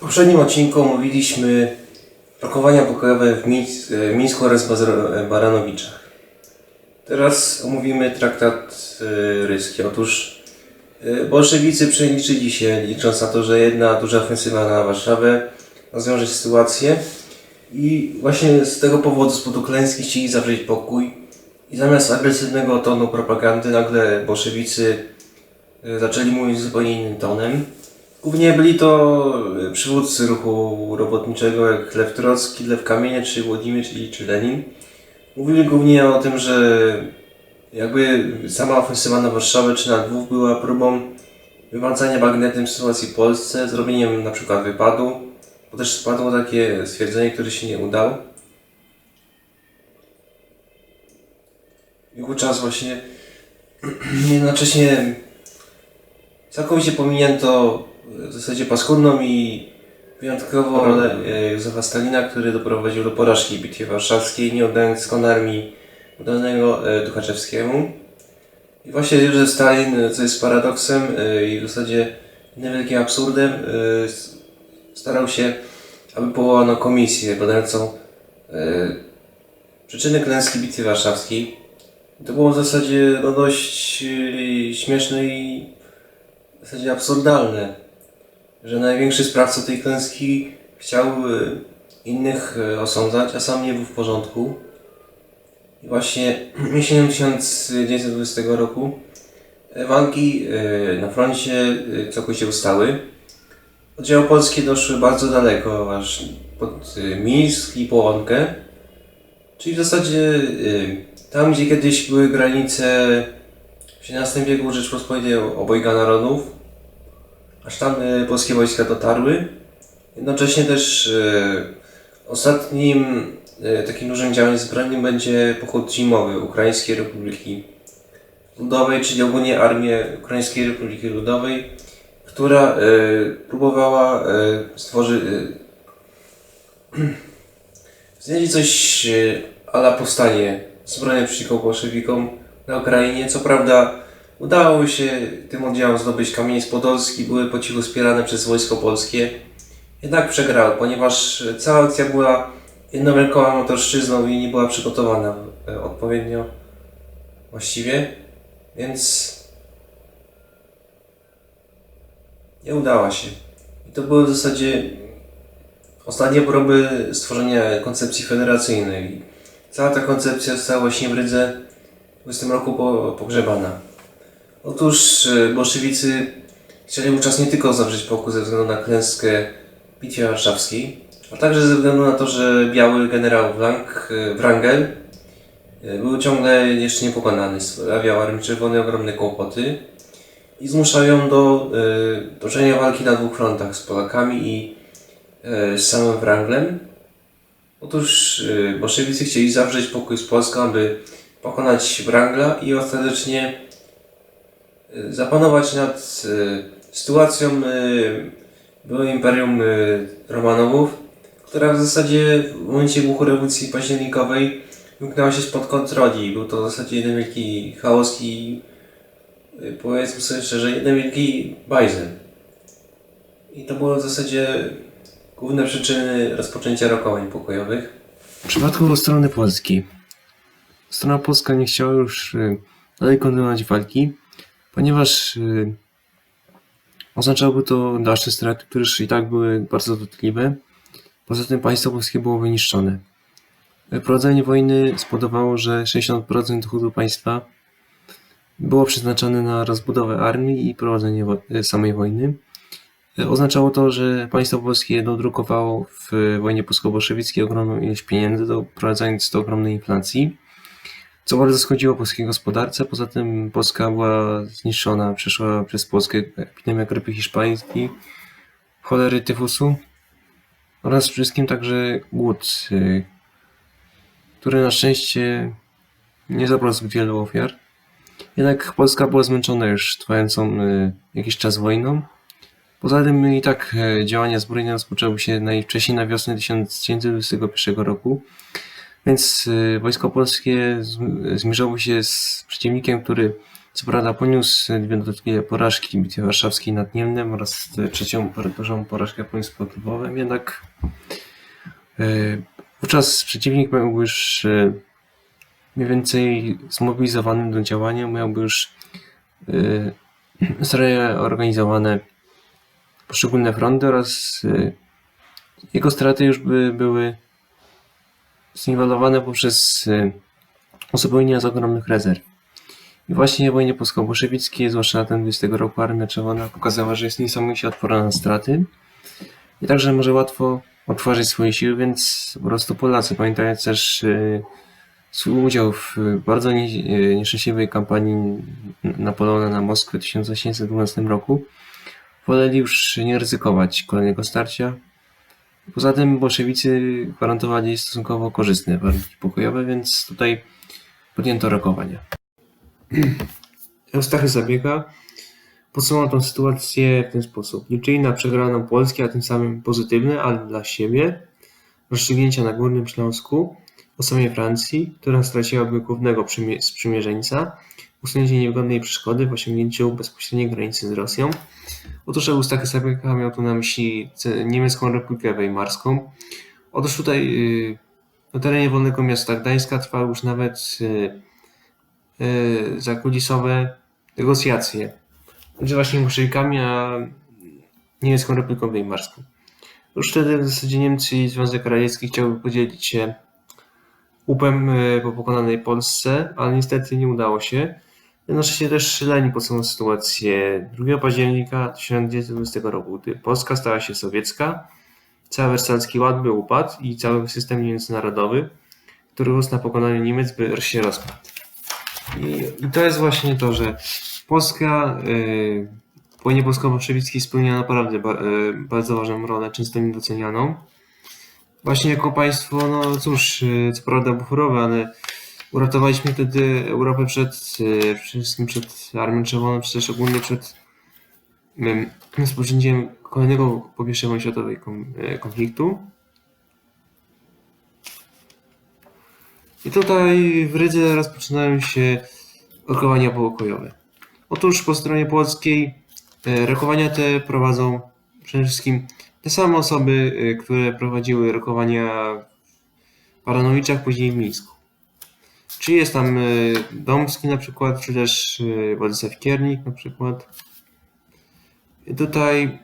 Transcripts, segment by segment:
poprzednim odcinku omówiliśmy rokowania pokojowe w Mińs- Mińsku oraz Baranowiczach. Teraz omówimy traktat e, ryski. Otóż e, bolszewicy przeliczyli się, licząc na to, że jedna duża ofensywa na Warszawę rozwiąże sytuację i właśnie z tego powodu, klęski chcieli zawrzeć pokój i zamiast agresywnego tonu propagandy nagle bolszewicy e, zaczęli mówić zupełnie innym tonem. Głównie byli to e, przywódcy ruchu robotniczego jak Lew Trocki, Lew Kamienie czy Władimir czy, czy Lenin. Mówili głównie o tym, że jakby sama ofensywa na Warszawę czy na Lwów była próbą wymazania bagnetem sytuacji w Polsce, zrobieniem na przykład wypadu, bo też spadło takie stwierdzenie, które się nie udało. I czas właśnie jednocześnie całkowicie pominięto w zasadzie paskudną i wyjątkową rolę e, Józefa Stalina, który doprowadził do porażki w Bitwie Warszawskiej, nie oddając skon armii oddanego e, Tuchaczewskiemu. I właśnie Józef Stalin, e, co jest paradoksem i w zasadzie niewielkim absurdem, starał się, aby powołano komisję badającą przyczyny klęski Bitwy Warszawskiej. To było w zasadzie no, dość śmieszne i w zasadzie absurdalne, że największy sprawca tej klęski chciał e, innych e, osądzać, a sam nie był w porządku. I właśnie jesienią 1920 roku e, walki e, na froncie całkowicie ustały. Oddziały polskie doszły bardzo daleko, aż pod Mińsk i Połonkę. Czyli w zasadzie tam, gdzie kiedyś były granice w XVII wieku Rzeczpospolitej obojga narodów, aż tam polskie wojska dotarły. Jednocześnie też e, ostatnim e, takim dużym działaniem zbrojnym będzie pochód zimowy Ukraińskiej Republiki Ludowej, czyli ogólnie Armię Ukraińskiej Republiki Ludowej, która e, próbowała stworzyć Znaleźli coś ala powstanie zbrojne przeciwko bolszewikom na Ukrainie. Co prawda udało się tym oddziałom zdobyć kamienie z Podolski, były po cichu wspierane przez wojsko polskie. Jednak przegrały, ponieważ cała akcja była jedną motorszczyzną i nie była przygotowana e, odpowiednio właściwie, więc nie udała się. I to były w zasadzie ostatnie próby stworzenia koncepcji federacyjnej. Cała ta koncepcja została właśnie w Rydze w tym roku po, pogrzebana. Otóż e, bolszewicy chcieli wówczas nie tylko zawrzeć pokój ze względu na klęskę w Bitwie Warszawskiej, a także ze względu na to, że biały generał Wrang, e, Wrangel e, był ciągle jeszcze niepokonany. Sprawiał Armii Czerwonej ogromne kłopoty i zmuszał ją do e, toczenia walki na dwóch frontach z Polakami i z samym Wranglem. Otóż bolszewicy chcieli zawrzeć pokój z Polską, aby pokonać Wrangla i ostatecznie zapanować nad e, sytuacją e, byłego Imperium Romanowów, która w zasadzie w momencie wybuchu rewolucji październikowej wymknęła się spod kontroli. Był to w zasadzie jeden wielki chaos i powiedzmy sobie szczerze, jeden wielki bajzel. I to było w zasadzie główne przyczyny rozpoczęcia rokowań pokojowych. W przypadku strony polskiej. Strona polska nie chciała już y, dalej kontynuować walki, ponieważ y, oznaczałoby to dalsze straty, które już i tak były bardzo dotkliwe. Poza tym państwo polskie było wyniszczone. Prowadzenie wojny spowodowało, że 60% dochodu państwa było przeznaczone na rozbudowę armii i prowadzenie y, samej wojny. Oznaczało to, że państwo polskie dodrukowało w wojnie polsko-bolszewickiej ogromną ilość pieniędzy, doprowadzając do ogromnej inflacji, co bardzo szkodziło polskiej gospodarce. Poza tym Polska była zniszczona, przeszła przez Polskę epidemia grypy hiszpańskiej, cholery tyfusu oraz wszystkim także głód, y, który na szczęście nie zabrał zbyt wielu ofiar. Jednak Polska była zmęczona już trwającą y, jakiś czas wojną. Poza tym i tak e, działania zbrojne rozpoczęły się najwcześniej na wiosnę 1921 roku, więc e, wojsko polskie zm- zmierzało się z przeciwnikiem, który Co prawda poniósł dwie dodatkowe porażki w Bitwie Warszawskiej nad Niemnem oraz trzecią dużą porażkę poniósł pod Lwowem, jednak e, wówczas przeciwnik był już e, mniej więcej zmobilizowany do działania, miałby już zreorganizowane poszczególne fronty oraz jego straty już by były zniwelowane poprzez uzupełnienia z ogromnych rezerw. I właśnie w wojnie polsko-bolszewickiej, zwłaszcza na ten 20 roku, Armia Czerwona pokazała, że jest niesamowicie odporna na straty i także może łatwo otworzyć swoje siły, więc po prostu Polacy, pamiętając też yy, swój udział w bardzo nie, yy, nieszczęśliwej kampanii Napoleona na Moskwę w 1812 roku, woleli już nie ryzykować kolejnego starcia. Poza tym bolszewicy gwarantowali stosunkowo korzystne warunki pokojowe, więc tutaj podjęto rokowania. Eustachy Zabiega podsumował tę sytuację w ten sposób. Liczyli na przegraną Polski, a tym samym pozytywne, ale dla siebie, rozstrzygnięcia na Górnym Śląsku, o samej Francji, która straciłaby głównego sprzymierzeńca, usunięcie niewygodnej przeszkody w osiągnięciu bezpośredniej granicy z Rosją. Otóż Eustachy Zabiega miał tu na myśli niemiecką Republikę Weimarską. Otóż tutaj y, na terenie wolnego miasta Gdańska trwały już nawet y, Y, zakulisowe negocjacje między właśnie bolszewikami a niemiecką Republiką Weimarską. Już wtedy w zasadzie Niemcy i Związek Radziecki chciały podzielić się upem y, po pokonanej Polsce, ale niestety nie udało się. Jednocześnie też szyleni po całą sytuację 2 października 1920 roku, gdy Polska stała się sowiecka, cały wersalski ład by upadł i cały system międzynarodowy, który rósł na pokonaniu Niemiec, by się rozpadł. I, I, to jest właśnie to, że Polska y, w wojnie polsko-bolszewickiej spełniła naprawdę ba, y, bardzo ważną rolę, często niedocenianą. Właśnie jako państwo, no cóż, y, co prawda buforowe, ale uratowaliśmy wtedy Europę przed, przede wszystkim przed Armią Czerwoną, czy też ogólnie przed rozpoczęciem kolejnego po I światowej y, konfliktu. I tutaj w Rydze rozpoczynają się rokowania pokojowe. Otóż po stronie polskiej e, rokowania te prowadzą przede wszystkim te same osoby, e, które prowadziły rokowania w Baranowiczach, później w Mińsku. Czy jest tam e, Domski na przykład, czy też Władysław Kiernik na przykład. I tutaj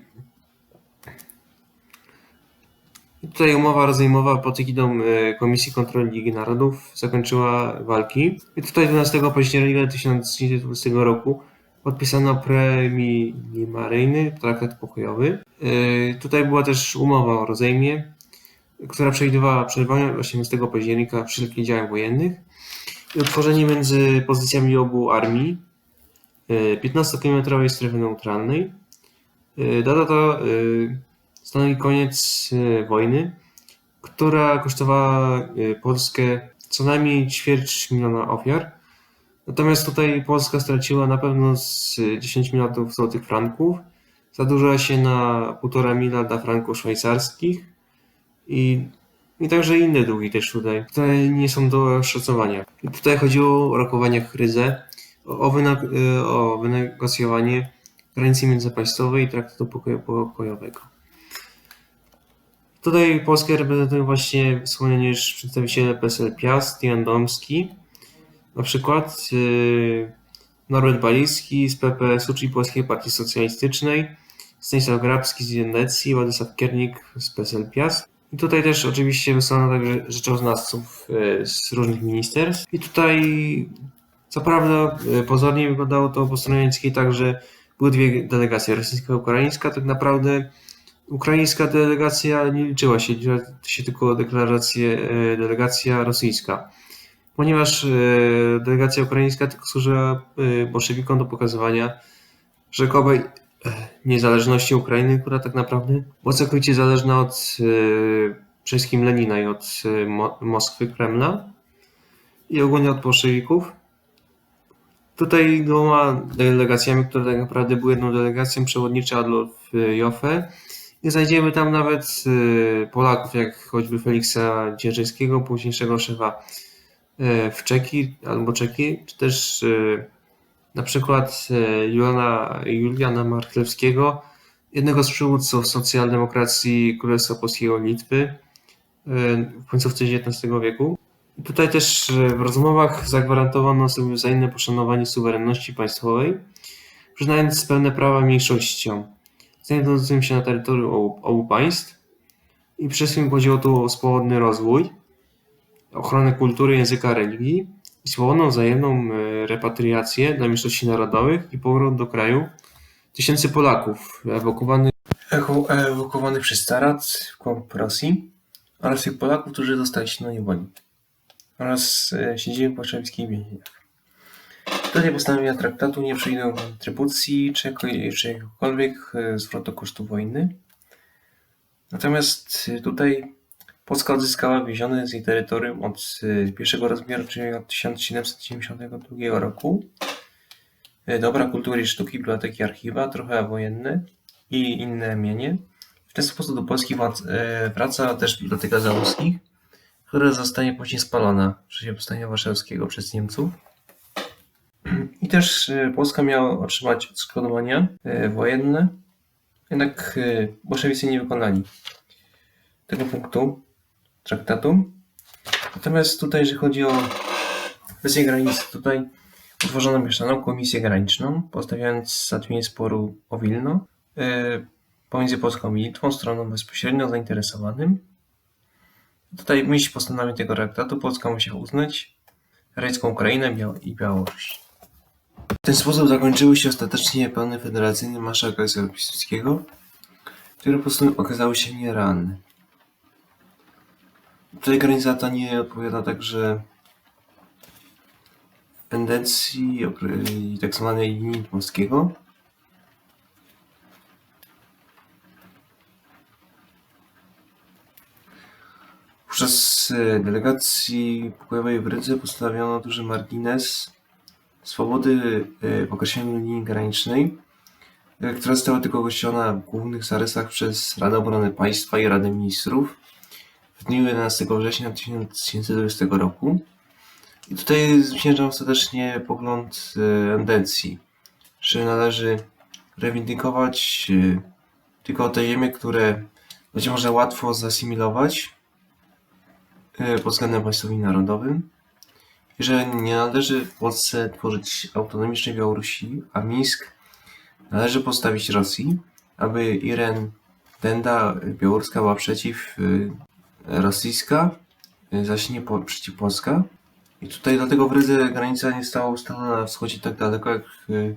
Tutaj umowa rozejmowa pod egidą e, Komisji Kontroli Ligi Narodów zakończyła walki. I tutaj 12 października 1920 roku podpisano preliminaryjny traktat pokojowy. E, tutaj była też umowa o rozejmie, która przewidywała przerwanie 18 października wszelkich działań wojennych i utworzenie między pozycjami obu armii 15-kilometrowej e, strefy neutralnej. Data ta stanowi koniec e, wojny, która kosztowała e, Polskę co najmniej ćwierć miliona ofiar. Natomiast tutaj Polska straciła na pewno z 10 miliardów złotych franków, zadłużyła się na 1,5 miliarda franków szwajcarskich i, i także inne długi też tutaj, które nie są do szacowania. Tutaj chodziło o rokowania w Rydze, o, o, o wynegocjowanie granicy międzypaństwowej i traktatu pokojowego. Tutaj Polskę reprezentują właśnie wspomniani już przedstawiciele PSL Piast, Jan Domski, na przykład yy, Norbert Balicki z PPS-u, czyli Polskiej Partii Socjalistycznej, Stanisław Grabski z Wenecji, Władysław Kiernik z PSL Piast. I tutaj też oczywiście wysłano także rzeczoznawców yy, z różnych ministerstw. I tutaj co prawda yy, pozornie wyglądało to po stronie niemieckiej tak, że były dwie delegacje, rosyjska i ukraińska. Tak naprawdę Ukraińska delegacja nie liczyła się, liczyła się tylko deklarację, e, delegacja rosyjska. Ponieważ e, delegacja ukraińska tylko służyła e, bolszewikom do pokazywania rzekomej niezależności Ukrainy, która tak naprawdę była całkowicie zależna od przede wszystkim Lenina i od Moskwy, Kremla i ogólnie od bolszewików. Tutaj dwoma delegacjami, które tak naprawdę były jedną delegacją, przewodniczy Adolf Joffe nie znajdziemy tam nawet Polaków, jak choćby Feliksa Dzierżyńskiego, późniejszego szefa w Czeki albo Czeki, czy też Na przykład e, Juliana, Juliana Marchlewskiego, jednego z przywódców socjaldemokracji Królestwa Polskiego Litwy e, w końcówce XIX wieku. Tutaj też e, w rozmowach zagwarantowano sobie wzajemne poszanowanie suwerenności państwowej, przyznając pełne prawa mniejszościom znajdującym się na terytorium obu, obu państw. I przede wszystkim chodziło tu o swobodny rozwój, ochronę kultury, języka, religii swobodną wzajemną e, repatriację dla mniejszości narodowych i powrót do kraju tysięcy Polaków ewakuowanych, ewakuowanych przez Starat głąb Rosji oraz tych Polaków, którzy dostali się na niewoli oraz e, siedzimy w bolszewickich więzieniach. Tutaj postanowienia traktatu nie przewidują kontrybucji czy, czy jakiegokolwiek e, zwrotu kosztów wojny. Natomiast tutaj Polska odzyskała wiezione z jej terytorium od e, pierwszego rozmiaru, czyli od 1792 roku. e, Dobra kultury i sztuki, biblioteki, archiwa, trochę wojenne i inne mienie. W ten sposób do Polski e, wraca też Biblioteka Załuskich, która zostanie później spalona w czasie Powstania Warszawskiego przez Niemców. I też Polska miała otrzymać odszkodowania wojenne, jednak bolszewicy nie wykonali tego punktu traktatu. Natomiast tutaj, jeżeli chodzi o kwestię granic, tutaj utworzono mieszaną komisję graniczną, postawiając załatwienie sporu o Wilno e, pomiędzy Polską i Litwą, stroną bezpośrednio zainteresowanym. Tutaj w myśl postanowień tego traktatu Polska musiała uznać Rejską Ukrainę Biał- i Białoruś. W ten sposób zakończyły się ostatecznie plany federacyjne marszałka Piłsudskiego, które po prostu okazały się nierealne. Tutaj granica ta nie odpowiada także tendencji tak zwanej linii Dmowskiego. Podczas e, delegacji pokojowej w Rydze postawiono duży margines swobody e, w określeniu linii granicznej, e, która została tylko określona w głównych zarysach przez Radę Obrony Państwa i Radę Ministrów w dniu 11 września 1920 roku. I tutaj zwyciężał ostatecznie pogląd e, Endencji, że należy reivindykować e, tylko te ziemie, które będzie można łatwo zasymilować e, pod względem państwowym narodowym i że nie należy w Polsce tworzyć autonomicznej Białorusi, a Mińsk należy postawić Rosji, aby Iren Denda białoruska była przeciw rosyjska, y, zaś nie po, przeciw Polska. I tutaj dlatego w Rydze granica nie została ustalona na wschodzie tak daleko, jak y,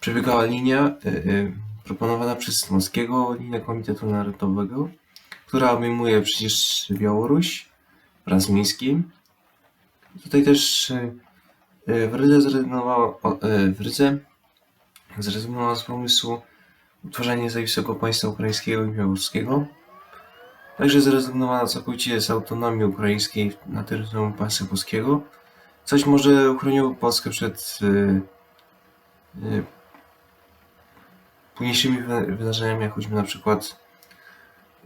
przebiegała linia y, proponowana przez Moskiego, linia Komitetu Narodowego, która obejmuje przecież Białoruś wraz z Mińskim. Tutaj też w Rydze zrezygnowała, w Rydze zrezygnowała z pomysłu utworzenia niezawisłego państwa ukraińskiego i białoruskiego. Także zrezygnowano całkowicie z autonomii ukraińskiej na terytorium państwa polskiego, coś może uchroniło Polskę przed y, y, późniejszymi wy- wydarzeniami, jak choćby na przykład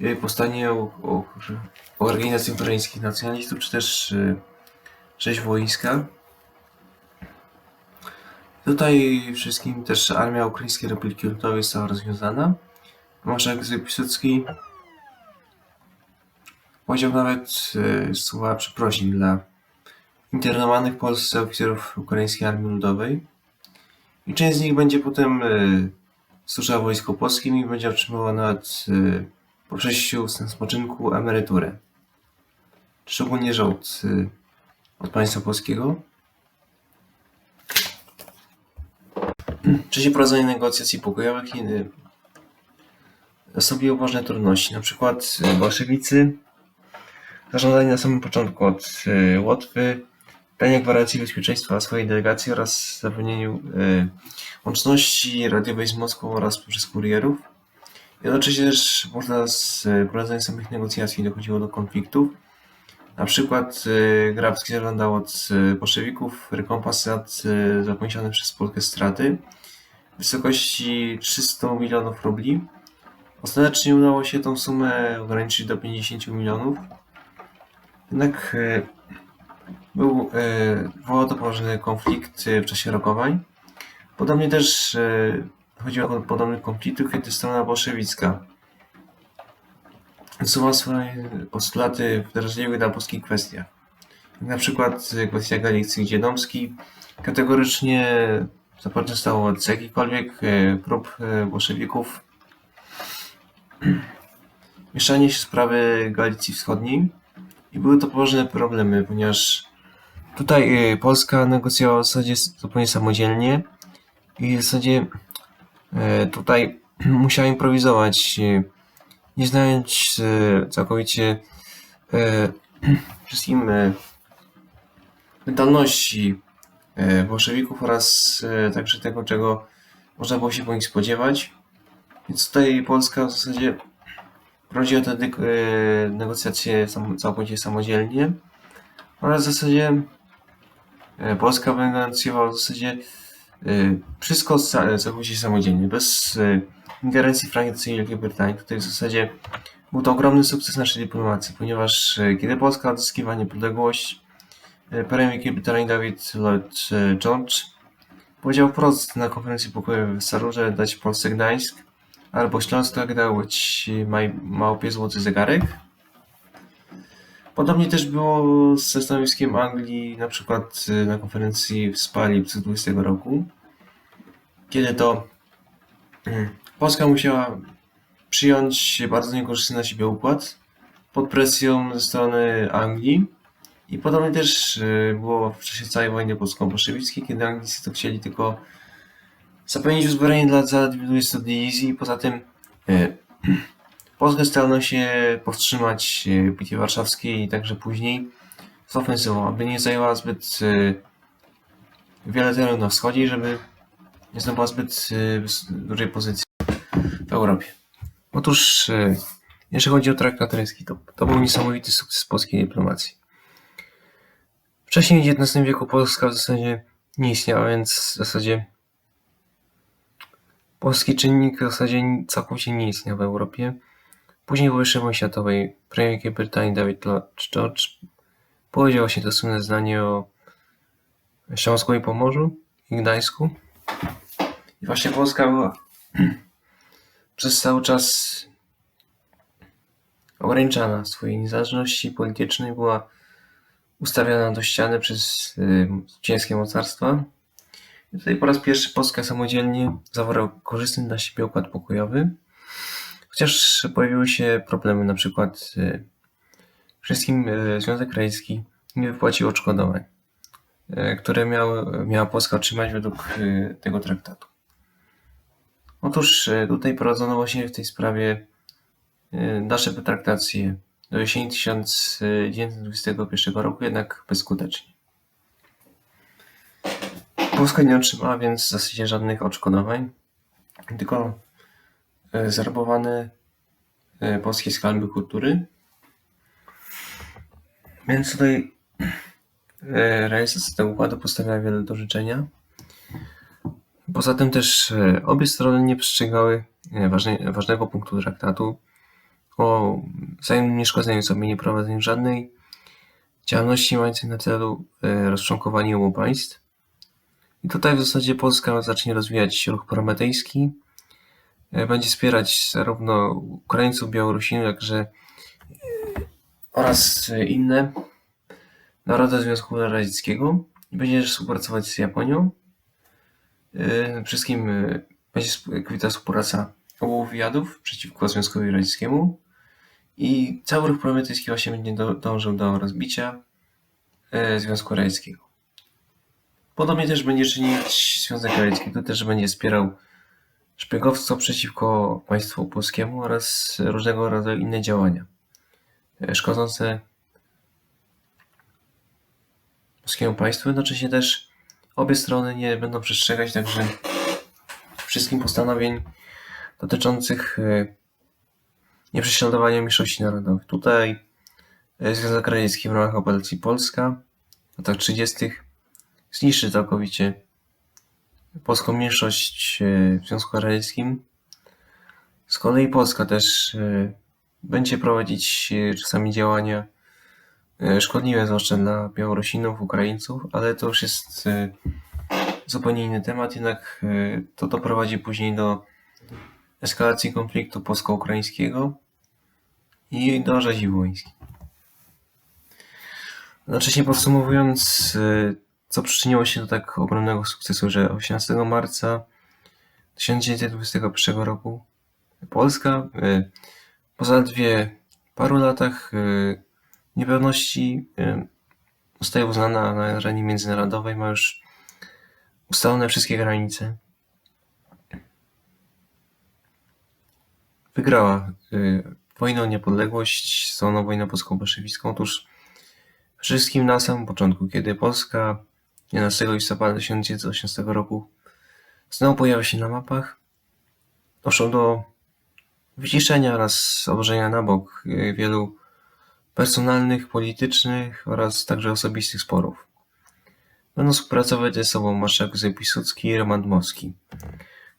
y, powstanie organizacji ukraińskich nacjonalistów, czy też y, rzeź wojska. Tutaj wszystkim też Armia Ukraińskiej Republiki Ludowej została rozwiązana. Marszałek Piłsudski powiedział nawet e, słowa przeprosin dla internowanych w Polsce oficerów Ukraińskiej Armii Ludowej. I część z nich będzie potem e, służyła Wojsku Polskim i będzie otrzymywała nawet e, po przejściu z spoczynku emeryturę. Szczególnie żołd e, od państwa polskiego. W czasie prowadzenia negocjacji pokojowych nastąpiły poważne trudności. Na przykład e, bolszewicy zażądali na samym początku od e, Łotwy dania gwarancji bezpieczeństwa swojej delegacji oraz zapewnieniu e, łączności radiowej z Moskwą oraz poprzez kurierów. Jednocześnie też podczas e, prowadzenia samych negocjacji dochodziło do konfliktów. Na przykład Grabski zażądał od bolszewików rekompensat za poniesione przez Polskę straty w wysokości 300 milionów rubli. Ostatecznie udało się tą sumę ograniczyć do 50 milionów. Jednak e, był, e, wywołał to poważny konflikt e, w czasie rokowań. Podobnie też e, chodziło o podobny konflikt, kiedy strona bolszewicka wysuwała swoje postulaty w drażliwych dla polskich kwestiach. Na przykład e, kwestia Galicji, gdzie Domski kategorycznie zaprotestał od jakichkolwiek e, prób e, bolszewików mieszanie się sprawy Galicji Wschodniej i były to poważne problemy, ponieważ tutaj e, Polska negocjowała w zasadzie zupełnie samodzielnie i w zasadzie e, tutaj musiała improwizować, e, nie znając całkowicie wszystkim mentalności bolszewików oraz także tego, czego można było się po nich spodziewać. Więc tutaj Polska w zasadzie prowadziła te dyk- e, negocjacje całkowicie samodzielnie oraz w zasadzie e, Polska wynegocjowała w zasadzie e, wszystko całkowicie samodzielnie, bez ingerencji Francji i Wielkiej Brytanii. Tutaj w zasadzie był to ogromny sukces naszej dyplomacji, ponieważ kiedy Polska odzyskiwała niepodległość, premier Wielkiej Brytanii David Lloyd George powiedział wprost na konferencji pokojowej w Sarurze dać Polsce Gdańsk, albo Śląsk tak dać maj, małpie złoty zegarek. Podobnie też było ze stanowiskiem Anglii, na przykład na konferencji w Spa lipcu 20 roku, kiedy to mm, Polska musiała przyjąć bardzo niekorzystny dla siebie układ pod presją ze strony Anglii. I podobnie też e, było w czasie całej wojny polsko-bolszewickiej, kiedy Anglicy to chcieli tylko zapewnić uzbrojenie dla zaledwie 20 dywizji. Poza tym e, Polska starano się powstrzymać e, bitwie warszawskiej i także później z ofensywą, aby nie zajęła zbyt e, wiele terenu na wschodzie i żeby nie zdobyła zbyt dużej pozycji w Europie. Otóż, e, jeśli chodzi o traktat ryski, to, to był niesamowity sukces polskiej dyplomacji. Wcześniej w XIX wieku Polska w zasadzie nie istniała, więc w zasadzie polski czynnik w zasadzie całkowicie nie istniał w Europie. Później po I wojnie światowej premier Wielkiej Brytanii David George powiedział właśnie to słynne zdanie o Śląsku i Pomorzu i Gdańsku. I właśnie Polska była przez cały czas ograniczana w swojej niezależności politycznej, była ustawiana do ściany przez y, zwycięskie mocarstwa. Tutaj po raz pierwszy Polska samodzielnie zawarła korzystny dla siebie układ pokojowy, chociaż pojawiły się problemy, na przykład y, wszystkim y, Związek Radziecki nie wypłacił odszkodowań, y, które miały, miała Polska otrzymać według tego traktatu. Otóż tutaj prowadzono właśnie w tej sprawie dalsze pertraktacje do jesieni 1921 roku, jednak bezskutecznie. Polska nie otrzymała więc w zasadzie żadnych odszkodowań, tylko e, zarabowane e, polskie skarby kultury. Więc tutaj e, realizacja tego układu postawia wiele do życzenia. Poza tym też e, obie strony nie przestrzegały ważnego punktu traktatu o wzajemnym nieszkodzeniu sobie, nie prowadzeniu żadnej działalności mającej na celu rozczłonkowanie obu państw. I tutaj w zasadzie Polska zacznie rozwijać ruch prometejski, e, będzie wspierać zarówno Ukraińców, Białorusinów, jakże oraz e, inne narody Związku Radzieckiego będzie też współpracować z Japonią. E, Wszystkim będzie kwita współpraca obu wywiadów przeciwko Związkowi Radzieckiemu i cały ruch prometejski właśnie będzie dążył do rozbicia Związku Radzieckiego. Podobnie też będzie czynić Związek Radziecki, to też będzie wspierał szpiegowstwo przeciwko państwu polskiemu oraz różnego rodzaju inne działania e, szkodzące polskiemu państwu. Jednocześnie też obie strony nie będą przestrzegać także wszystkim postanowień dotyczących e, nieprześladowania mniejszości narodowych. Tutaj e, Związek Radziecki w ramach operacji Polska w latach 30. zniszczy całkowicie polską mniejszość e, w Związku Radzieckim. Z kolei Polska też e, będzie prowadzić e, czasami działania szkodliwe zwłaszcza dla Białorusinów, Ukraińców, ale to już jest zupełnie inny temat, jednak to doprowadzi później do eskalacji konfliktu polsko-ukraińskiego i do rzezi wołyńskiej. Jednocześnie podsumowując, co przyczyniło się do tak ogromnego sukcesu, że 18 marca 1921 roku Polska po zaledwie paru latach niepewności zostaje uznana na arenie międzynarodowej, ma już ustalone wszystkie granice. Wygrała wojnę o niepodległość, całą wojnę polsko-bolszewicką. Otóż wszystkim na samym początku, kiedy Polska 11 listopada 1918 roku znowu pojawia się na mapach, doszło do wyciszenia oraz odłożenia na bok wielu personalnych, politycznych oraz także osobistych sporów. Będą współpracować ze sobą marszałek Józef i Roman Dmowski,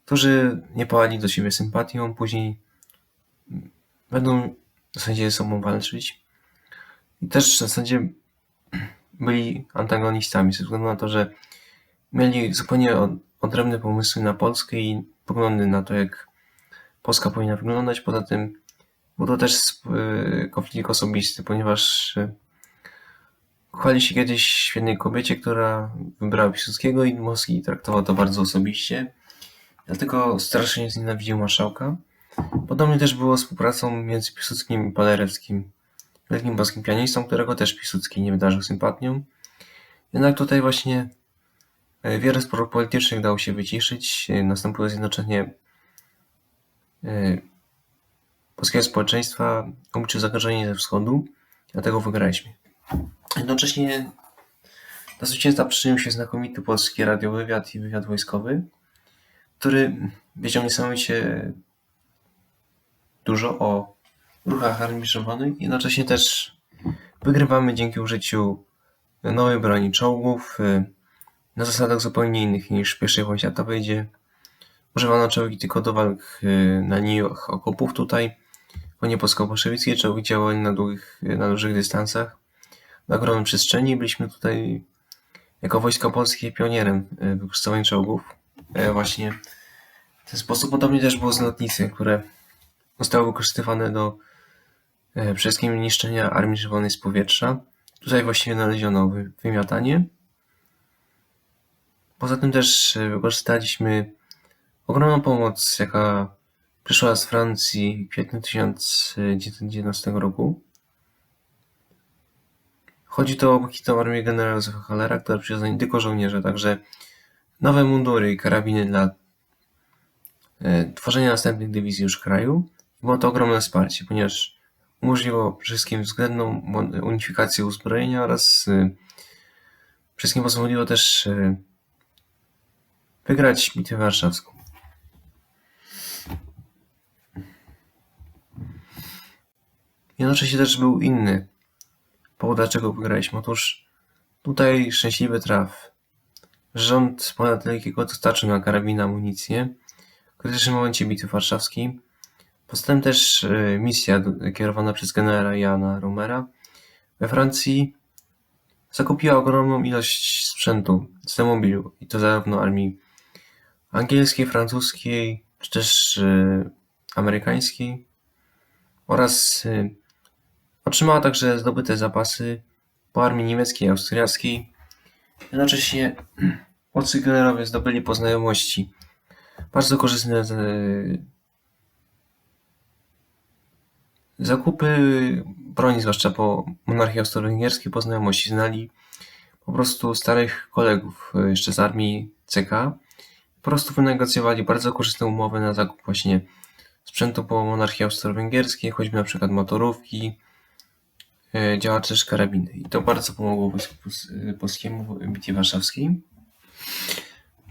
którzy nie pałali do siebie sympatią, później będą w zasadzie ze sobą walczyć. I też w zasadzie byli antagonistami, ze względu na to, że mieli zupełnie odrębne pomysły na Polskę i poglądy na to, jak Polska powinna wyglądać. Poza tym był to też e, konflikt osobisty, ponieważ e, kochali się kiedyś w jednej kobiecie, która wybrała Piłsudskiego i Dmowski traktował to bardzo osobiście. Dlatego strasznie znienawidził marszałka. Podobnie też było współpracą między Piłsudskim i Paderewskim, wielkim polskim pianistą, którego też Piłsudski nie wydarzył sympatią. Jednak tutaj właśnie e, wiele sporów politycznych dało się wyciszyć. Następuje zjednoczenie polskiego społeczeństwa obliczył zagrożenie ze wschodu, dlatego wygraliśmy. Jednocześnie do zwycięstwa przyczynił się znakomity polski radiowywiad i wywiad wojskowy, który wiedział niesamowicie dużo o ruchach czerwonej. Jednocześnie też wygrywamy dzięki użyciu nowej broni czołgów na zasadach zupełnie innych niż w I wojnie światowej, gdzie używano czołgi tylko do walk na liniach okopów. Tutaj Konie polsko-bolszewickie czołgi działały na, długich, na dużych dystansach, na ogromnej przestrzeni. Byliśmy tutaj jako Wojsko Polskie pionierem wykorzystywania czołgów. Właśnie w ten sposób podobnie też było z lotnicy, które zostały wykorzystywane do e, wszystkim niszczenia Armii Czerwonej z powietrza. Tutaj właściwie naleziono wymiatanie. Poza tym też wykorzystaliśmy ogromną pomoc, jaka Przyszła z Francji w kwietniu 1919 roku. Chodzi tu o obłokitą armię generała Józefa Hallera, która przywiozła nie tylko żołnierze, także nowe mundury i karabiny dla e, tworzenia następnych dywizji już kraju. Było to ogromne wsparcie, ponieważ umożliwiło wszystkim względną unifikację uzbrojenia oraz e, wszystkim pozwoliło też e, wygrać bitwę warszawską. Jednocześnie też był inny powód, dlaczego wygraliśmy. Otóż tutaj szczęśliwy traf. Rząd ponad Wielkiego dostarczył na karabin amunicję w krytycznym momencie bitwy warszawskiej. Poza też e, misja kierowana przez generała Jana Rumera we Francji zakupiła ogromną ilość sprzętu z demobilu i to zarówno armii angielskiej, francuskiej, czy też e, amerykańskiej oraz e, Otrzymała także zdobyte zapasy po armii niemieckiej i austriackiej. Jednocześnie polscy generowie zdobyli po znajomości bardzo korzystne zakupy broni, zwłaszcza po monarchii austro-węgierskiej, po znajomości znali po prostu starych kolegów e, jeszcze z armii CK. Po prostu wynegocjowali bardzo korzystne umowy na zakup właśnie sprzętu po monarchii austro-węgierskiej, choćby na przykład motorówki, E, działa też karabiny. I to bardzo pomogło polskiemu w bitwie warszawskiej.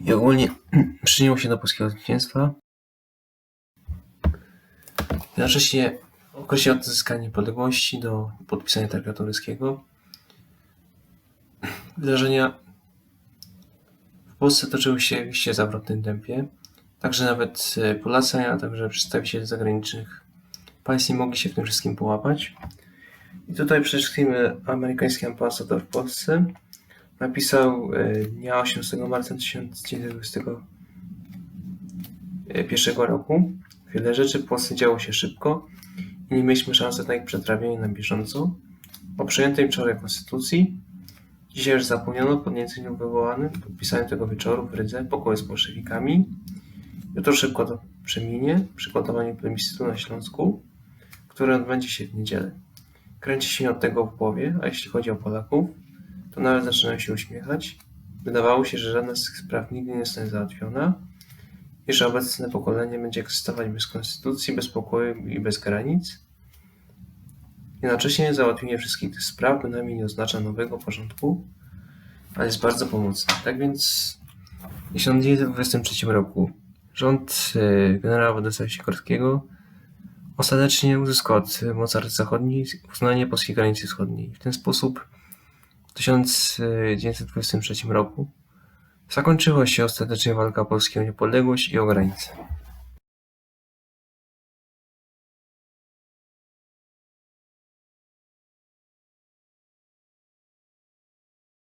I ogólnie przyczyniło się do polskiego zwycięstwa. Jednocześnie okresie odzyskania niepodległości do podpisania traktatu ryskiego wydarzenia w Polsce toczyły się w zawrotnym tempie. Także nawet e, Polacy, a także przedstawiciele zagranicznych państw nie mogli się w tym wszystkim połapać. I tutaj przede wszystkim e, amerykański ambasador w Polsce napisał e, dnia 18 marca 1921 roku. Wiele rzeczy w Polsce działo się szybko nie mieliśmy szansy na ich przetrawienie na bieżąco. Po przyjętej wczoraj konstytucji, dzisiaj już zapomniano podnieceniu wywołanym podpisaniem tego wieczoru w Rydze pokoju z bolszewikami. Jutro szybko przeminie przygotowanie plebiscytu na Śląsku, który odbędzie się w niedzielę. Kręci się od tego w głowie, a jeśli chodzi o Polaków, to nawet zaczynają się uśmiechać. Wydawało się, że żadna z tych spraw nigdy nie zostanie załatwiona i że obecne pokolenie będzie egzystować bez konstytucji, bez pokoju i bez granic. Jednocześnie załatwienie wszystkich tych spraw bynajmniej nie oznacza nowego porządku, ale jest bardzo pomocne. Tak więc, w 1923 roku rząd e, generała Władysława Sikorskiego ostatecznie uzyskał od mocarstw zachodnich uznanie polskiej granicy wschodniej. W ten sposób w 1923 roku zakończyła się ostatecznie walka o niepodległość i o granice.